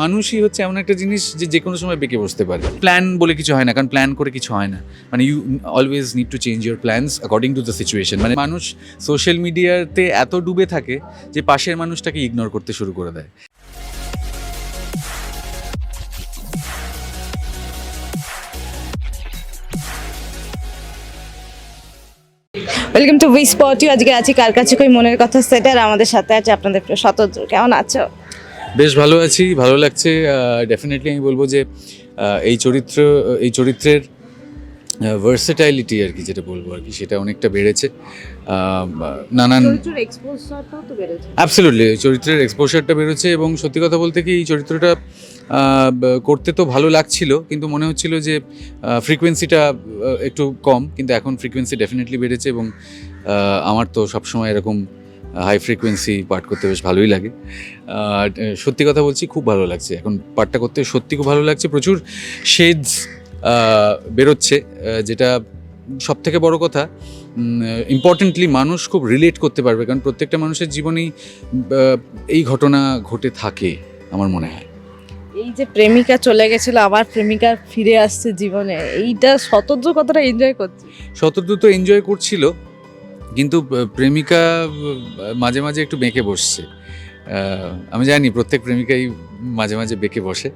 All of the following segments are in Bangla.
মানুষই হচ্ছে এমন একটা জিনিস যে যে কোনো সময় বেঁকে বসতে পারে। প্ল্যান বলে কিছু হয় না, কারণ প্ল্যান করে কিছু হয় না। মানে you always need to change your plans according to the situation মানে মানুষ সোশ্যাল মিডিয়াতে এত ডুবে থাকে যে পাশের মানুষটাকে ইগনোর করতে শুরু করে দেয়। Welcome to we spot you আজকে আছি কার কাছে কই মনের কথা সেটার। আমাদের সাথে আছে আপনাদের শতদ্র কেমন আছো? বেশ ভালো আছি ভালো লাগছে। ডেফিনেটলি আমি বলব যে এই চরিত্র এই চরিত্রের ভার্সেটাইলিটি আর কি যেটা বলব আর কি সেটা অনেকটা বেড়েছে। নানান বেড়েছে। অ্যাবসলিউটলি চরিত্রের এক্সপোজারটা বেরোচ্ছে এবং সত্যি কথা বলতে কি এই চরিত্রটা করতে তো ভালো লাগছিল কিন্তু মনে হচ্ছিল যে ফ্রিকোয়েন্সিটা একটু কম কিন্তু এখন ফ্রিকোয়েন্সি ডেফিনেটলি বেড়েছে এবং আমার তো সবসময় এরকম হাই ফ্রিকোয়েন্সি পাঠ করতে বেশ ভালোই লাগে। আর সত্যি কথা বলছি খুব ভালো লাগছে। এখন পাঠটা করতে সত্যি খুব ভালো লাগছে। প্রচুর শেডস বেরোচ্ছে যেটা সব থেকে বড় কথা ইম্পর্টেন্টলি মানুষ খুব রিলেট করতে পারবে। কারণ প্রত্যেকটা মানুষের জীবনেই এই ঘটনা ঘটে থাকে আমার মনে হয়। এই যে প্রেমিকা চলে গেছিল আবার প্রেমিকা ফিরে আসছে জীবনে এইটা শতদ্র কতটা এনজয় করছে। শতদ্রু তো এনজয় করছিল কিন্তু প্রেমিকা মাঝে মাঝে একটু বেঁকে বসছে। আমি জানি প্রত্যেক প্রেমিকাই মাঝে মাঝে বেঁকে বসে।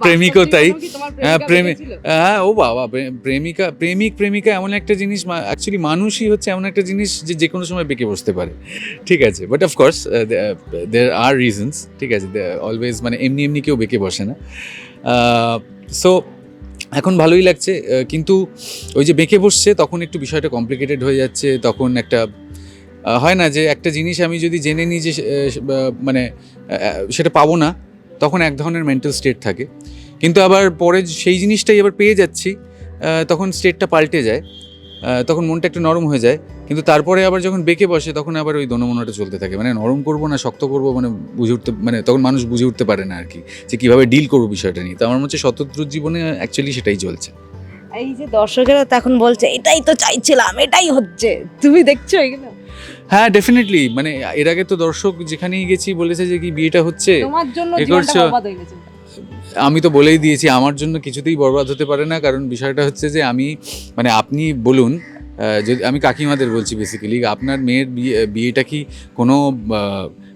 প্রেমিকও তাই। হ্যাঁ, প্রেমে- হ্যাঁ ও বাবা প্রেমিকা প্রেমিক প্রেমিকা এমন একটা জিনিস অ্যাকচুয়ালি মানুষই হচ্ছে এমন একটা জিনিস যে যে কোনো সময় বেঁকে বসতে পারে। ঠিক আছে but of course there are reasons ঠিক আছে অলওয়েজ মানে এমনি এমনি কেউ বেঁকে বসে না। সো এখন ভালোই লাগছে কিন্তু ওই যে বেঁকে বসছে, তখন একটু বিষয়টা কমপ্লিকেটেড হয়ে যাচ্ছে, তখন একটা হয় না যে একটা জিনিস আমি যদি জেনে নিই যে মানে সেটা পাবো না, তখন এক ধরনের মেন্টাল স্টেট থাকে। কিন্তু আবার পরে সেই জিনিসটাই আবার পেয়ে যাচ্ছি তখন স্টেটটা পাল্টে যায়। তখন মনটা একটু নরম হয়ে যায়। কিন্তু তারপরে আবার যখন বেঁকে বসে তখন আবার ওই দনমনাটা চলতে থাকে। মানে নরম করব না শক্ত করব মানে বুঝে উঠতে মানে তখন মানুষ বুঝে উঠতে পারে না আর কি যে কীভাবে ডিল করব বিষয়টা নিয়ে। তো আমার মনে হচ্ছে শতদ্রুর জীবনে অ্যাকচুয়ালি সেটাই চলছে। এই যে দর্শকেরা তো এখন বলছে এটাই তো চাইছিলাম এটাই হচ্ছে। তুমি দেখছ এগুলো? হ্যাঁ ডেফিনেটলি মানে এর আগে তো দর্শক যেখানেই গেছি বলেছে যে কি বিয়েটা হচ্ছে। তোমার জন্য করছ? আমি তো বলেই দিয়েছি, আমার জন্য কিছুতেই বরবাদ হতে পারে না, কারণ বিষয়টা হচ্ছে যে আমি মানে আপনি বলুন যদি, আমি কাকিমাদের বলছি বেসিক্যালি আপনার মেয়ের বিয়ে বিয়েটা কি কোনো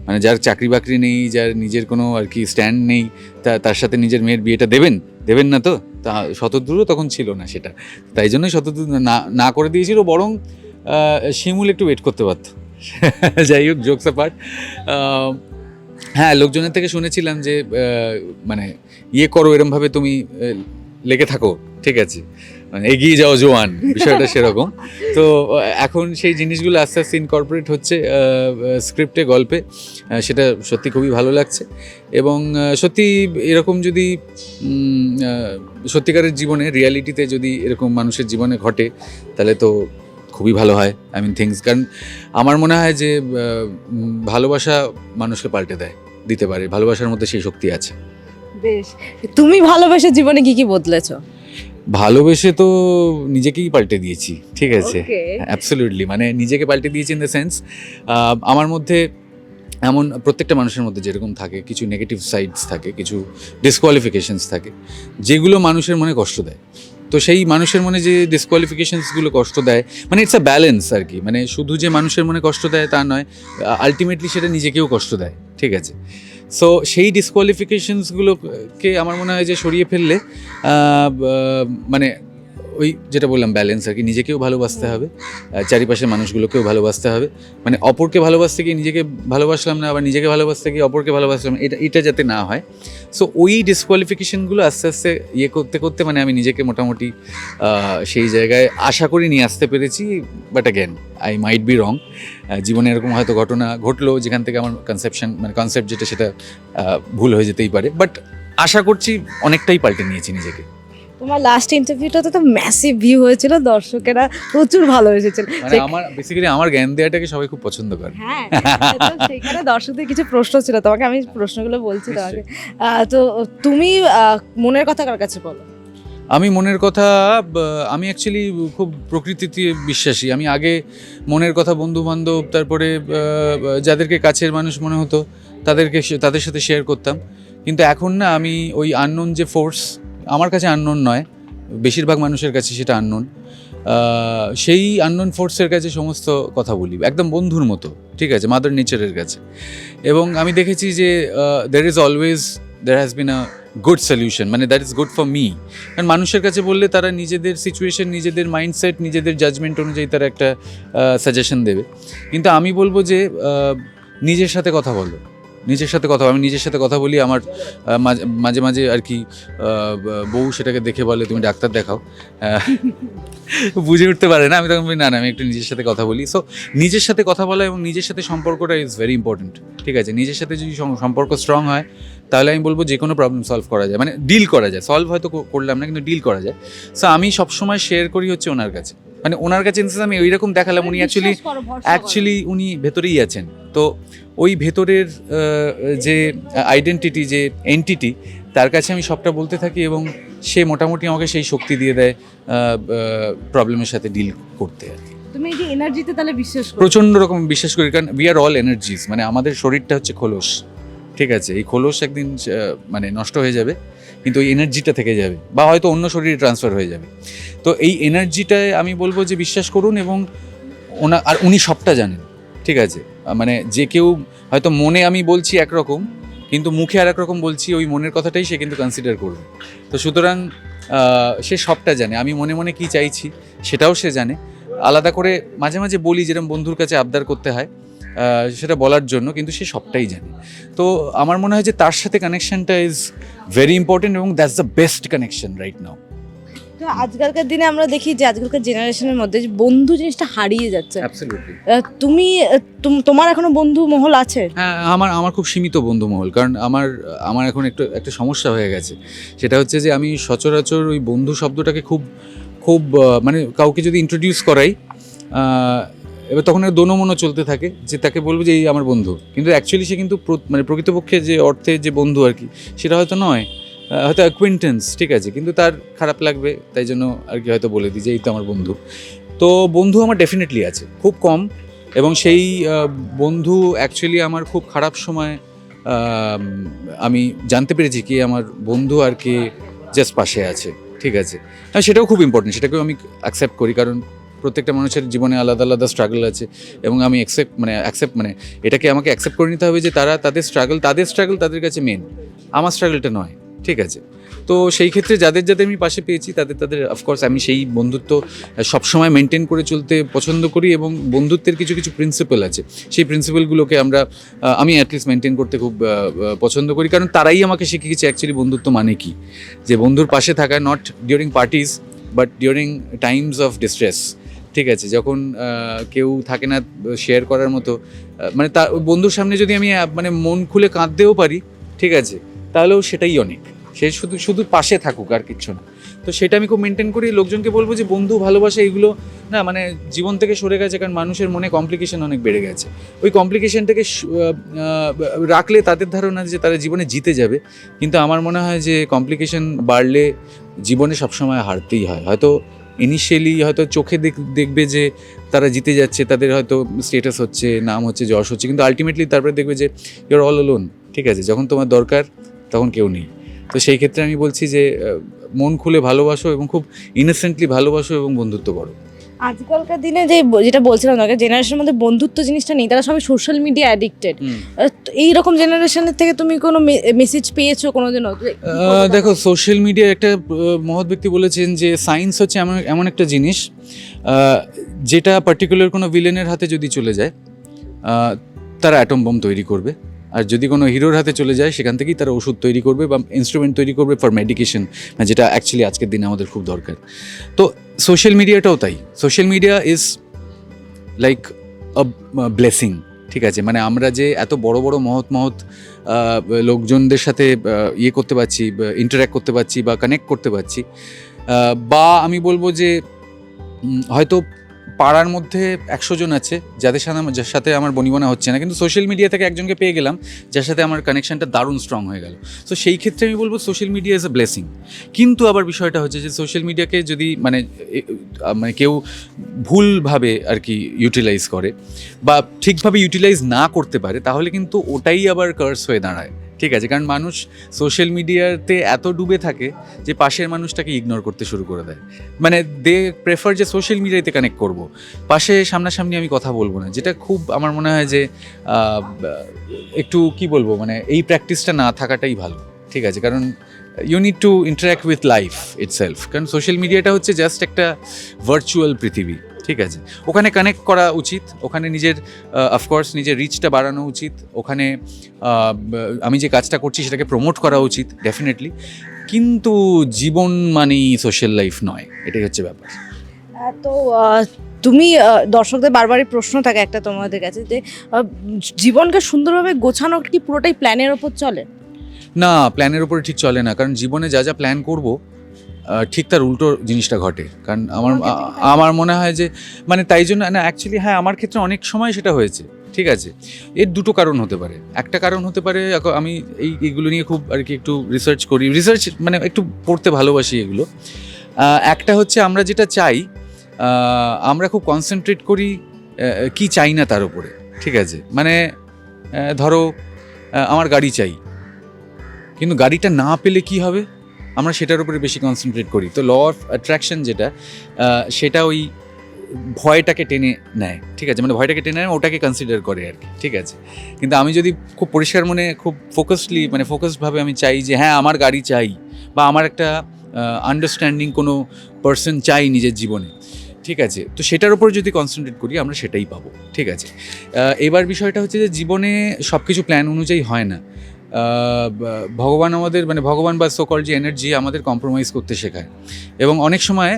মানে যার চাকরি বাকরি নেই, যার নিজের কোনো আর কি স্ট্যান্ড নেই, তা, তার সাথে নিজের মেয়ের বিয়েটা দেবেন? দেবেন না তো? তা শতদূরও তখন ছিল না সেটা। তাই জন্যই শতদূর না না করে দিয়েছিল, বরং শিমুল একটু ওয়েট করতে পারত। যাই হোক জোকস পার্ট হ্যাঁ লোকজনের থেকে শুনেছিলাম যে মানে ইয়ে করো এরমভাবে তুমি লেগে থাকো ঠিক আছে। মানে এগিয়ে যাও জোয়ান বিষয়টা সেরকম। তো এখন সেই জিনিসগুলো আস্তে আস্তে ইনকর্পোরেট হচ্ছে স্ক্রিপ্টে গল্পে। সেটা সত্যি খুবই ভালো লাগছে। এবং সত্যি এরকম যদি সত্যিকারের জীবনে রিয়ালিটিতে যদি এরকম মানুষের জীবনে ঘটে তাহলে তো খুবই ভালো হয় আই মিন থিংস কারণ আমার মনে হয় যে ভালোবাসা মানুষকে পাল্টে দেয় দিতে পারে ভালোবাসার মধ্যে সেই শক্তি আছে। বেশ তুমি ভালোবেসে জীবনে কি কি বদলেছো? ভালোবেসে তো নিজেকেই পাল্টে দিয়েছি ঠিক আছে. অ্যাবসলিউটলি মানে নিজেকে পাল্টে দিয়েছি ইন দ্য সেন্স আমার মধ্যে এমন প্রত্যেকটা মানুষের মধ্যে যেরকম থাকে কিছু নেগেটিভ সাইডস থাকে কিছু ডিসকোয়ালিফিকেশনস থাকে যেগুলো মানুষের মনে কষ্ট দেয়। তো সেই মানুষের মনে যে ডিসকোয়ালিফিকেশনসগুলো কষ্ট দেয় মানে ইটস আ ব্যালেন্স আর কি। মানে শুধু যে মানুষের মনে কষ্ট দেয় তা নয় আলটিমেটলি সেটা নিজেকেও কষ্ট দেয়, ঠিক আছে? সো সেই ডিসকোয়ালিফিকেশনসগুলোকে আমার মনে হয় যে সরিয়ে ফেললে মানে ওই যেটা বললাম ব্যালেন্স আর কি, নিজেকেও ভালোবাসতে হবে চারিপাশের মানুষগুলোকেও ভালোবাসতে হবে। মানে অপরকে ভালোবাসতে গিয়ে নিজেকে ভালোবাসলাম না, আবার নিজেকে ভালোবাসতে গিয়ে অপরকে ভালোবাসলাম, এটা এটা যাতে না হয়। সো ওই ডিসকোয়ালিফিকেশনগুলো আস্তে আস্তে ইয়ে করতে করতে মানে আমি নিজেকে মোটামুটি সেই জায়গায় আশা করি নিয়ে আসতে পেরেছি but again I might be wrong জীবনে এরকম হয়তো ঘটনা ঘটলো, যেখান থেকে আমার কনসেপশন মানে কনসেপ্ট যেটা সেটা ভুল হয়ে যেতেই পারে। বাট আশা করছি অনেকটাই পাল্টে নিয়েছি নিজেকে। তোমার লাস্ট ইন্টারভিউটাতে তো ম্যাসিভ ভিউ হয়েছিল দর্শকেরা প্রচুর ভালো এসেছিল মানে আমার বেসিক্যালি আমার জ্ঞান দেওয়াটাকে সবাই খুব পছন্দ করে। হ্যাঁ তো সেখানে দর্শকদের কিছু প্রশ্ন ছিল তোমাকে আমি প্রশ্নগুলো বলছি তোমাকে। আহ, তো তুমি আহ, মনের কথা কার কাছে বলো? আমি মনের কথা ব- আমি অ্যাকচুয়ালি খুব প্রকৃতিতে বিশ্বাসী। আমি আগে মনের কথা বন্ধু বান্ধব তারপরে আহ, যাদেরকে কাছের মানুষ মনে হতো তাদেরকে সে- তাদের সাথে শেয়ার করতাম। কিন্তু এখন না আমি ওই আননোন যে ফোর্স আমার কাছে আননোন নয়, বেশিরভাগ মানুষের কাছে সেটা আননোন সেই আননোন ফোর্সের কাছে সমস্ত কথা বলি, একদম বন্ধুর মতো, ঠিক আছে মাদার নেচারের কাছে। এবং আমি দেখেছি যে there is always there has been a good solution মানে that is good for me কারণ মানুষের কাছে বললে তারা নিজেদের সিচুয়েশন নিজেদের মাইন্ডসেট নিজেদের জাজমেন্ট অনুযায়ী তারা একটা সাজেশন দেবে। কিন্তু আমি বলব যে নিজের সাথে কথা বলো। নিজের সাথে কথা আমি নিজের সাথে কথা বলি, আমার মাঝে- মাঝে আর কি বউ সেটাকে দেখে বলে, তুমি ডাক্তার দেখাও। বুঝে উঠতে পারে না। আমি তখন বলি, না না, আমি একটু নিজের সাথে কথা বলি। সো নিজের সাথে কথা বলা এবং নিজের সাথে সম্পর্কটা ইজ ভেরি ইম্পর্টেন্ট ঠিক আছে? নিজের সাথে যদি সম্পর্ক স্ট্রং হয়, তাহলে আমি বলব যে কোনো প্রবলেম সলভ করা যায়। মানে ডিল করা যায়। সলভ হয়তো করলাম না, কিন্তু ডিল করা যায়। সো আমি সবসময় শেয়ার করি হচ্ছে ওনার কাছে। মানে ওনার কাছে sense আমি ওই রকম দেখালাম উনি অ্যাকচুয়ালি। অ্যাকচুয়ালি উনি ভেতরেই আছেন। তো ওই ভেতরের যে আইডেন্টিটি যে এন্টিটি তার কাছে আমি সবটা বলতে থাকি এবং সে মোটামুটি আমাকে সেই শক্তি দিয়ে দেয় প্রবলেমের সাথে ডিল করতে আর কি। তুমি এই যে এনার্জিতে তাহলে বিশ্বাস করো। প্রচণ্ড রকম বিশ্বাস করি কারণ উই আর অল এনার্জিস মানে আমাদের শরীরটা হচ্ছে খোলস। ঠিক আছে, এই খোলস একদিন মানে নষ্ট হয়ে যাবে, কিন্তু ওই এনার্জিটা থেকে যাবে বা হয়তো অন্য শরীরে ট্রান্সফার হয়ে যাবে। তো এই এনার্জিটায় আমি বলব যে বিশ্বাস করুন এবং ওনা, আর উনি সবটা জানেন, ঠিক আছে? মানে যে কেউ, হয়তো মনে আমি বলছি একরকম, কিন্তু মুখে আর একরকম বলছি ওই মনের কথাটাই সে কিন্তু কনসিডার করবে। তো সুতরাং সে সবটা জানে, আমি মনে মনে কি চাইছি সেটাও সে জানে। আলাদা করে মাঝে মাঝে বলি যেরকম বন্ধুর কাছে আবদার করতে হয় সেটা বলার জন্য কিন্তু সে সবটাই জানে। তো আমার মনে হয় যে তার সাথে কানেকশনটা ইজ ভেরি ইম্পর্টেন্ট এবং that's the best connection right now তো আজকালকার দিনে আমরা দেখি যে আজকালকার জেনারেশনের মধ্যে যে বন্ধু জিনিসটা হারিয়ে যাচ্ছে। তুমি তোমার এখনও বন্ধু মহল আছে? হ্যাঁ আমার আমার খুব সীমিত বন্ধুমহল কারণ আমার আমার এখন একটু একটা সমস্যা হয়ে গেছে। সেটা হচ্ছে যে আমি সচরাচর ওই বন্ধু শব্দটাকে খুব খুব মানে কাউকে যদি ইন্ট্রোডিউস করাই এবার তখন দোনো মনো চলতে থাকে যে তাকে বলব যে, এই আমার বন্ধু। কিন্তু অ্যাকচুয়ালি সে কিন্তু মানে প্রকৃতপক্ষে যে অর্থে যে বন্ধু আর কি, সেটা হয়তো নয়। হয়তো অ্যাকুইন্টেন্স ঠিক আছে? কিন্তু তার খারাপ লাগবে, তাই জন্য আর কি হয়তো বলে দিই যে, এই তো আমার বন্ধু। তো বন্ধু আমার ডেফিনেটলি আছে, খুব কম। এবং সেই বন্ধু অ্যাকচুয়ালি আমার খুব খারাপ সময়, আমি জানতে পেরেছি কি আমার বন্ধু আর কে জাস্ট পাশে আছে, ঠিক আছে? হ্যাঁ সেটাও খুব ইম্পর্টেন্ট সেটাকেও আমি অ্যাকসেপ্ট করি। কারণ প্রত্যেকটা মানুষের জীবনে আলাদা আলাদা স্ট্রাগল আছে এবং আমি অ্যাকসেপ্ট মানে অ্যাকসেপ্ট মানে এটাকে আমাকে অ্যাকসেপ্ট করে নিতে হবে যে তারা তাদের স্ট্রাগল তাদের স্ট্রাগল তাদের কাছে মেন আমার স্ট্রাগলটা নয়, ঠিক আছে? তো সেই ক্ষেত্রে যাদের যাদের আমি পাশে পেয়েছি, তাদের তাদের অফকোর্স আমি সেই বন্ধুত্ব সবসময় মেনটেন করে চলতে পছন্দ করি এবং বন্ধুত্বের কিছু কিছু প্রিন্সিপাল আছে। সেই প্রিন্সিপালগুলোকে আমরা আমি অ্যাটলিস্ট মেনটেন করতে খুব পছন্দ করি। কারণ তারাই আমাকে শিখিয়েছে অ্যাকচুয়ালি বন্ধুত্ব মানে কি? যে বন্ধুর পাশে থাকা not during parties but during times of distress ঠিক আছে, যখন কেউ থাকে না শেয়ার করার মতো মানে তার বন্ধুর সামনে যদি আমি মানে মন খুলে কাঁদতেও পারি, ঠিক আছে, তাহলেও সেটাই অনেক। সে শুধু শুধু পাশে থাকুক আর কিচ্ছু না। তো সেটা আমি খুব মেনটেন করি, লোকজনকে বলব যে বন্ধু, ভালোবাসা এগুলো, না মানে জীবন থেকে সরে গেছে, কারণ মানুষের মনে কমপ্লিকেশন অনেক বেড়ে গেছে। ওই কমপ্লিকেশনটাকে রাখলে তাদের ধারণা যে তারা জীবনে জিতে যাবে, কিন্তু আমার মনে হয় যে কমপ্লিকেশন বাড়লে জীবনে সবসময় হারতেই হয়। হয়তো ইনিশিয়ালি হয়তো চোখে দেখ- দেখবে যে তারা জিতে যাচ্ছে, তাদের হয়তো স্টেটাস হচ্ছে, নাম হচ্ছে, যশ হচ্ছে, কিন্তু আলটিমেটলি তারপরে দেখবে যে ইউর অল অলোন ঠিক আছে? যখন তোমার দরকার, তখন কেউ নেই। তো সেই ক্ষেত্রে আমি বলছি যে মন খুলে ভালোবাসো এবং খুব ইনোসেন্টলি ভালোবাসো এবং বন্ধুত্ব করো। আজকালকার দিনে যে যেটা বলছিলাম তোমাকে জেনারেশনের মধ্যে বন্ধুত্ব জিনিসটা নেই তারা সবাই সোশ্যাল মিডিয়া অ্যাডিক্টেড এই রকম জেনারেশনের থেকে তুমি কোনো মেসেজ পেয়েছ কোনোদিনও যে কি দেখো সোশ্যাল মিডিয়া একটা মহৎ ব্যক্তি বলেছেন যে সায়েন্স হচ্ছে এমন এমন একটা জিনিস যেটা পার্টিকুলার কোনো ভিলেনের হাতে যদি চলে যায় তারা অ্যাটম বম তৈরি করবে। আর যদি কোনো হিরোর হাতে চলে যায়, সেখান থেকেই তারা ওষুধ তৈরি করবে বা ইনস্ট্রুমেন্ট তৈরি করবে ফর মেডিকেশন যেটা অ্যাকচুয়ালি আজকের দিনে আমাদের খুব দরকার। তো সোশ্যাল মিডিয়াটাও তাই। Social media is like a blessing ঠিক আছে? মানে আমরা যে এত বড় বড় মহৎ মহৎ লোকজনদের সাথে ইয়ে করতে পারছি ইন্টারাক্ট করতে পারছি বা কানেক্ট করতে পারছি বা আমি বলব যে হয়তো পাড়ার মধ্যে একশো জন আছে, যাদের সাথে আমার- যার সাথে আমার বনিবনা হচ্ছে না। কিন্তু সোশ্যাল মিডিয়া থেকে একজনকে পেয়ে গেলাম, যার সাথে আমার কানেকশনটা দারুণ স্ট্রং হয়ে গেল। তো সেই ক্ষেত্রে আমি বলব social media is a blessing কিন্তু আবার বিষয়টা হচ্ছে যে সোশ্যাল মিডিয়াকে যদি মানে মানে কেউ ভুলভাবে আর কি ইউটিলাইজ করে বা ঠিকভাবে ইউটিলাইজ না করতে পারে, তাহলে কিন্তু ওটাই আবার কার্স হয়ে দাঁড়ায়। ঠিক আছে, কারণ মানুষ সোশ্যাল মিডিয়াতে এত ডুবে থাকে যে পাশের মানুষটাকে ইগনোর করতে শুরু করে দেয়। মানে দে প্রেফার যে সোশ্যাল মিডিয়াতে কানেক্ট করব। পাশে সামনাসামনি আমি কথা বলব না, যেটা খুব আমার মনে হয় যে একটু কি বলব মানে এই প্র্যাকটিসটা না থাকাটাই ভালো, ঠিক আছে? কারণ you need to interact with life itself কারণ সোশ্যাল মিডিয়াটা হচ্ছে জাস্ট একটা ভার্চুয়াল পৃথিবী। ঠিক আছে। ওখানে কানেক্ট করা উচিত। ওখানে নিজের অফকোর্স নিজের রিচটা বাড়ানো উচিত। ওখানে আমি যে কাজটা করছি সেটাকে প্রমোট করা উচিত ডেফিনেটলি কিন্তু জীবন মানেই সোশ্যাল লাইফ নয় এটাই হচ্ছে ব্যাপার। তো তুমি দর্শকদের বারবারই প্রশ্ন থাকে একটা তোমাদের কাছে যে জীবনকে সুন্দরভাবে গোছানো কি পুরোটাই প্ল্যানের ওপর চলে? না প্ল্যানের উপরে ঠিক চলে না। কারণ জীবনে যা যা প্ল্যান করব ঠিক তার উল্টো জিনিসটা ঘটে। কারণ আমার? আমার মনে হয় যে মানে তাই জন্য না অ্যাকচুয়ালি হ্যাঁ আমার ক্ষেত্রে অনেক সময় সেটা হয়েছে ঠিক আছে। এর দুটো কারণ হতে পারে। একটা কারণ হতে পারে এখন আমি এই এইগুলো নিয়ে খুব আর কি একটু রিসার্চ করি। রিসার্চ মানে একটু পড়তে ভালোবাসি এগুলো। একটা হচ্ছে আমরা যেটা চাই আমরা খুব কনসেন্ট্রেট করি কি চাই না তার উপরে ঠিক আছে? মানে ধরো আমার গাড়ি চাই। কিন্তু গাড়িটা না পেলে কি হবে? আমরা সেটার উপরে বেশি কনসেন্ট্রেট করি। তো ল অফ অ্যাট্রাকশন যেটা সেটা ওই ভয়টাকে টেনে নেয়, ঠিক আছে? মানে ভয়টাকে টেনে নেয়, ওটাকে কনসিডার করে আর কি, ঠিক আছে? কিন্তু আমি যদি খুব পরিষ্কার মনে, খুব ফোকাসলি মানে ফোকাসডভাবে আমি চাই যে হ্যাঁ আমার গাড়ি চাই বা আমার একটা আন্ডারস্ট্যান্ডিং কোনো পার্সন চাই নিজের জীবনে, ঠিক আছে? তো সেটার উপর যদি কনসেন্ট্রেট করি, আমরা সেটাই পাবো, ঠিক আছে? এবার বিষয়টা হচ্ছে যে, জীবনে সব কিছু প্ল্যান অনুযায়ী হয় না। ভগবান আমাদের মানে ভগবান বা সোকল যে এনার্জি আমাদের কম্প্রোমাইজ করতে শেখায়। এবং অনেক সময়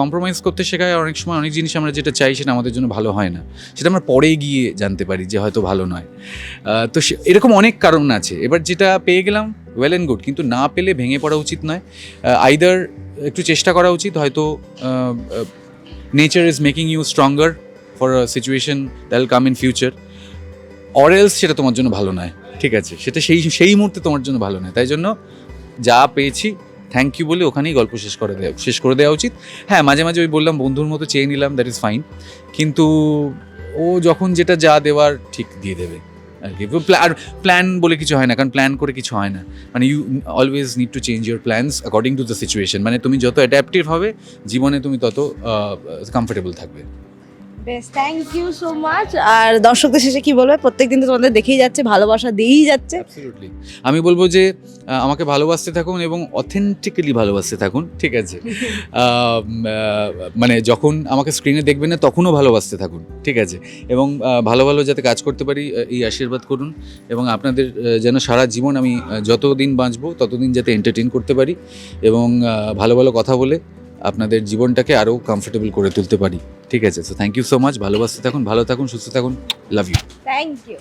কম্প্রোমাইজ করতে শেখায়, অনেক সময় অনেক জিনিস আমরা যেটা চাই সেটা আমাদের জন্য ভালো হয় না। সেটা আমরা পরে গিয়ে জানতে পারি যে হয়তো ভালো নয়। তো এরকম অনেক কারণ আছে। এবার যেটা পেয়ে গেলাম ওয়েল অ্যান্ড গুড কিন্তু না পেলে ভেঙে পড়া উচিত নয়। আইদার একটু চেষ্টা করা উচিত, হয়তো nature is making you stronger for situation that'll come in future or else সেটা তোমার জন্য ভালো নয়। ঠিক আছে, সেটা সেই সেই মুহূর্তে তোমার জন্য ভালো নয়। তাই জন্য যা পেয়েছি থ্যাংক ইউ বলে ওখানেই গল্প শেষ করে দেওয়া শেষ করে দেওয়া উচিত। হ্যাঁ মাঝে মাঝে ওই বললাম, বন্ধুর মতো চেয়ে নিলাম দ্যাট ইজ ফাইন কিন্তু ও যখন যেটা যা দেওয়ার, ঠিক দিয়ে দেবে। আর কি আর প্ল্যান বলে কিছু হয় না, কারণ প্ল্যান করে কিছু হয় না। মানে you always need to change your plans according to the situation মানে তুমি যত অ্যাডাপটিভ হবে, জীবনে তুমি তত কমফোর্টেবল থাকবে। বেশ থ্যাংক ইউ সো মাচ আর দর্শকদের শেষে কি বলবে? প্রত্যেকদিন তো তোমাদের দেখেই যাচ্ছে ভালোবাসা দিয়েই যাচ্ছে। অ্যাবসলিউটলি আমি বলব যে আহ, আমাকে ভালোবাসতে থাকুন এবং অথেন্টিক্যালি ভালোবাসতে থাকুন ঠিক আছে? আহ, আহ, মানে যখন আমাকে স্ক্রিনে দেখবেন না তখনও ভালোবাসতে থাকুন ঠিক আছে? এবং আহ, ভালো ভালো যাতে কাজ করতে পারি আহ, এই আশীর্বাদ করুন এবং আপনাদের আহ, যেন সারা জীবন আমি আহ, যতদিন বাঁচবো ততদিন যাতে এন্টারটেইন করতে পারি এবং আহ, ভালো ভালো কথা বলে আপনাদের জীবনটাকে আরও কমফোর্টেবল করে তুলতে পারি। ঠিক আছে? So thank you so much ভালোবাসতে থাকুন, ভালো থাকুন, সুস্থ থাকুন। Love you thank you